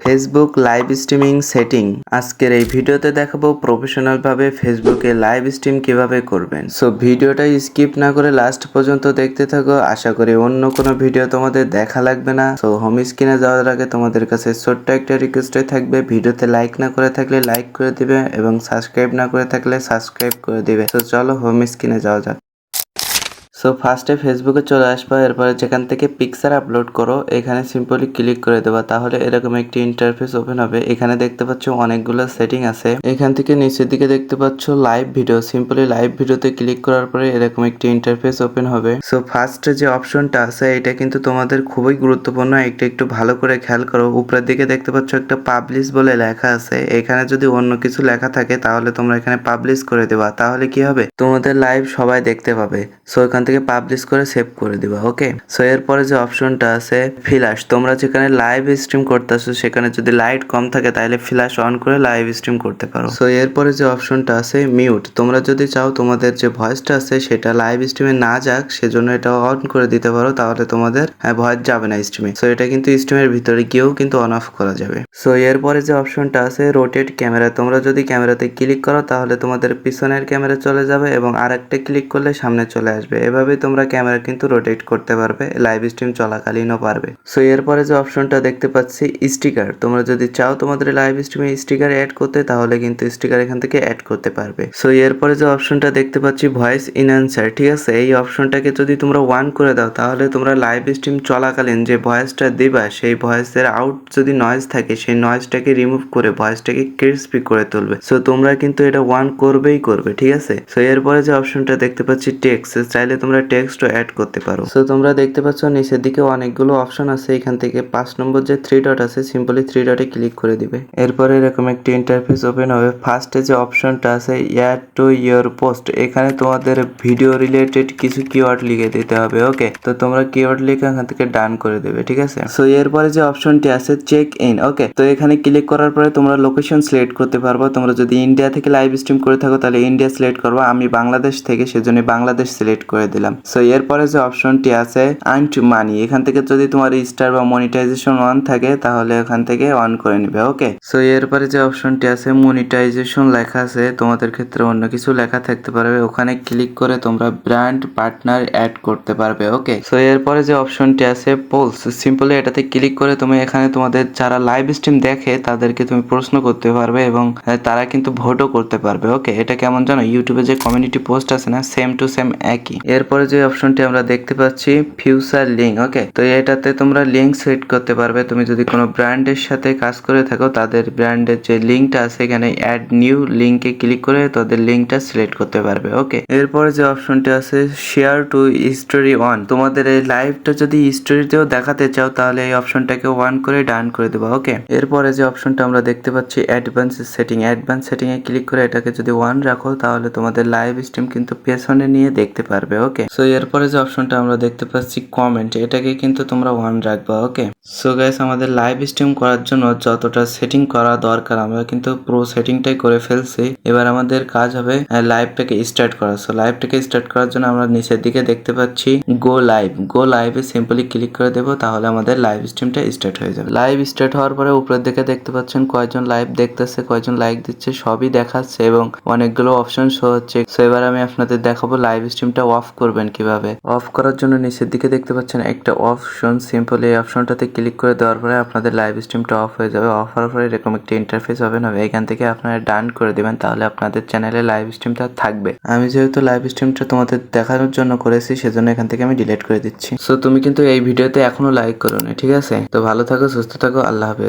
Facebook live streaming setting আজকের এই ভিডিওতে দেখাবো প্রফেশনাল ভাবে ফেসবুকে লাইভ স্ট্রিম কীভাবে করবেন। সো ভিডিওটা স্কিপ না করে লাস্ট পর্যন্ত দেখতে থাকো। আশা করি অন্য কোনো ভিডিও তোমাদের দেখা লাগবে না। সো হোম স্ক্রিনে যাওয়ার আগে তোমাদের কাছে ছোট্ট একটা রিকোয়েস্টে থাকবে। ভিডিওতে লাইক না করে থাকলে লাইক করে দিবে এবং সাবস্ক্রাইব না করে থাকলে সাবস্ক্রাইব করে দিবে। তো চলো হোম স্ক্রিনে যাওয়া যাক। সো ফার্স্টে ফেসবুকে চলে আসবা, এরপরে যেখান থেকে পিকচার আপলোড করো, এখানে সিম্পলি ক্লিক করে দেবা, তাহলে এরকম একটি ইন্টারফেস ওপেন হবে। এখানে দেখতে পাচ্ছ অনেকগুলো সেটিং আছে। এখান থেকে নিচের দিকে দেখতে পাচ্ছ লাইভ ভিডিও সিম্পলি লাইভ ভিডিওতে ক্লিক করার পরে এরকম একটি ইন্টারফেস ওপেন হবে। সো ফার্স্টে যে অপশনটা আছে, এটা কিন্তু তোমাদের খুবই গুরুত্বপূর্ণ। একটা একটু ভালো করে খেয়াল করো। উপরের দিকে দেখতে পাচ্ছ একটা পাবলিশ বলে লেখা আছে। এখানে যদি অন্য কিছু লেখা থাকে, তাহলে তোমরা এখানে পাবলিশ করে দেবা। তাহলে কি হবে? তোমাদের লাইভ সবাই দেখতে পাবে। সো এখান থেকে পাবলিশ করে সেভ করে দিবা ওকে সো এরপরে যে অপশনটা আছে ফ্ল্যাশ তোমরা যেখানে লাইভ স্ট্রিম করতেছো, সেখানে যদি লাইট কম থাকে, তাহলে ফ্ল্যাশ অন করে লাইভ স্ট্রিম করতে পারো। সো এরপরে যে অপশনটা আছে মিউট তোমরা যদি চাও তোমাদের যে ভয়েসটা আছে, সেটা লাইভ স্ট্রিমে না যাক, সেজন্য এটা অন করে দিতে পারো, তাহলে তোমাদের ভয়েস যাবে না স্ট্রিমে সো এটা কিন্তু স্ট্রিমের ভিতরে গিয়েও কিন্তু অন অফ করা যাবে। সো এরপরে যে অপশনটা আছে রোটেট ক্যামেরা তোমরা যদি ক্যামেরাতে ক্লিক করো, তাহলে তোমাদের পিছনের ক্যামেরা চলে যাবে এবং আরেকটা ক্লিক করলে সামনে চলে আসবে। এভাবেই তোমরা ক্যামেরা কিন্তু রোটেট করতে পারবে লাইভ স্ট্রিম চলাকালীনও পারবে। সো এরপরে যে অপশনটা দেখতে পাচ্ছি স্টিকার তোমরা যদি চাও তোমাদের লাইভ স্ট্রিমে স্টিকার অ্যাড করতে, তাহলে কিন্তু স্টিকার এখান থেকে অ্যাড করতে পারবে। সো এরপরে যে অপশনটা দেখতে পাচ্ছি ভয়েস ইনহ্যান্সার ঠিক আছে? এই অপশনটাকে যদি তোমরা ওয়ান করে দাও, তাহলে তোমরা লাইভ স্ট্রিম চলাকালীন যে ভয়েসটা দিবা, সেই ভয়েসের আউট যদি নয়েজ থাকে, সেই নয়েজটাকে রিমুভ করে ভয়েসটাকে ক্রিস্পি করে তুলবে। সো তোমরা কিন্তু এটা ওয়ান করবেই করবে, ঠিক আছে? সো এরপরে যে অপশনটা দেখতে পাচ্ছি টেক্সট চাইলে তোমরা টেক্সটও অ্যাড করতে পারো। সো তোমরা দেখতে পাচ্ছ নিচের দিকে অনেকগুলো অপশন আছে। এখান থেকে পাঁচ নম্বর যে থ্রি ডট আছে সিম্পলি থ্রি ডটে ক্লিক করে দিবে। এরপরে এরকম একটি ইন্টারফেস ওপেন হবে। ফার্স্টে যে অপশনটা আছে ইয়ার টু ইয়ার পোস্ট এখানে তোমাদের ভিডিও রিলেটেড কিছু কিওয়ার্ড লিখে দিতে হবে ওকে তো তোমরা কিওয়ার্ড লিখে এখান থেকে ডান করে দেবে, ঠিক আছে? সো এরপরে যে অপশনটি আছে চেক ইন ওকে তো এখানে ক্লিক করার পরে তোমরা লোকেশন সিলেক্ট করতে পারব। তোমরা যদি ইন্ডিয়া থেকে লাইভ স্ট্রিম করে থাকো, তাহলে ইন্ডিয়া সিলেক্ট করব। আমি বাংলাদেশ থেকে সেজন্য বাংলাদেশ সিলেক্ট করে দিলাম। সো এরপরে যে অপশনটি আছে আর্ন টু মানি এখান থেকে যদি তোমার স্টার বা মনিটাইজেশন অন থাকে, তাহলে এখান থেকে অন করে নিবে ওকে সো এরপরে যে অপশনটি আছে মনিটাইজেশন লেখা আছে, তোমাদের ক্ষেত্রে অন্য কিছু লেখা থাকতে পারবে। ওখানে ক্লিক করে তোমরা ব্র্যান্ড পার্টনার অ্যাড করতে পারবে ওকে সো এরপরে যে অপশনটি আছে পোলস সিম্পলি এটাতে ক্লিক করে তুমি এখানে তোমাদের যারা লাইভ স্ট্রিম দেখে, তাদেরকে তুমি প্রশ্ন করতে পারবে এবং তারা কিন্তু ভোটও করতে পারবে ওকে এটা কেমন জানো? ইউটিউবে যে কমিউনিটি পোস্ট আছে না সেম টু সেম একই। এরপরে যে অপশনটি আমরা দেখতে পাচ্ছি ফিউচার লিঙ্ক ওকে তো এটাতে তোমরা লিঙ্ক সেট করতে পারবে। তুমি যদি কোনো ব্র্যান্ডের সাথে কাজ করে থাকো, তাদের ব্র্যান্ডের যে লিঙ্কটা আছে এখানে অ্যাড নিউ লিঙ্কে ক্লিক করে তাদের লিঙ্কটা সিলেক্ট করতে পারবে ওকে এরপরে যে অপশনটি আছে শেয়ার টু স্টোরি ওয়ান তোমাদের এই লাইভটা যদি স্টোরিতেও দেখাতে চাও, তাহলে এই অপশনটাকে ওয়ান করে ডান করে দেবো ওকে এরপরে যে অপশনটা আমরা দেখতে পাচ্ছি অ্যাডভান্স সেটিং অ্যাডভান্স সেটিং এ ক্লিক করে এটাকে যদি ওয়ান রাখো, তাহলে তোমাদের লাইভ স্ট্রিম কিন্তু পেছনে নিয়ে দেখতে পারবে ওকে সো এরপরে যে অপশনটা আমরা দেখতে পাচ্ছি কমেন্ট এটাকে কিন্তু তোমরা ওয়ান রাখবা ওকে সো গাইস আমাদের লাইভ স্ট্রিম করার জন্য যতটা সেটিং করা দরকার, আমরা কিন্তু পুরো সেটিংটাই করে ফেলছি। এবার আমাদের কাজ হবে লাইভটাকে স্টার্ট করা। সো লাইভটাকে স্টার্ট করার জন্য আমরা নিচের দিকে দেখতে পাচ্ছি গো লাইভ গো লাইভে সিম্পলি ক্লিক করে দেবো, তাহলে আমাদের লাইভ স্ট্রিমটা স্টার্ট হয়ে যাবে। লাইভ স্টার্ট হওয়ার পরে উপরের দিকে দেখতে পাচ্ছেন, কয়জন লাইভ দেখতেছে, কয়জন লাইক দিচ্ছে, সবই দেখাচ্ছে এবং অনেকগুলো অপশন শো হচ্ছে। সো এবার আমি আপনাদের দেখাবো লাইভ স্ট্রিমটা অফ করবেন কীভাবে? অফ করার জন্য নিচের দিকে দেখতে পাচ্ছেন একটা অপশন সিম্পল এই অপশনটাতে ক্লিক করে দেওয়ার পরে আপনাদের লাইভ স্ট্রিমটা অফ হয়ে যাবে। অফ হওয়ার পরে এরকম একটা ইন্টারফেস হবে। না এখান থেকে আপনারা ডান করে দিবেন তাহলে আপনাদের চ্যানেলে লাইভ স্ট্রিমটা থাকবে। আমি যেহেতু লাইভ স্ট্রিমটা তোমাদের দেখানোর জন্য করেছি সেজন্য এখান থেকে আমি ডিলিট করে দিচ্ছি। সো তুমি কিন্তু এই ভিডিওতে এখনও লাইক করো ঠিক আছে? তো ভালো থাকো সুস্থ থাকো আল্লাহ হাফেজ।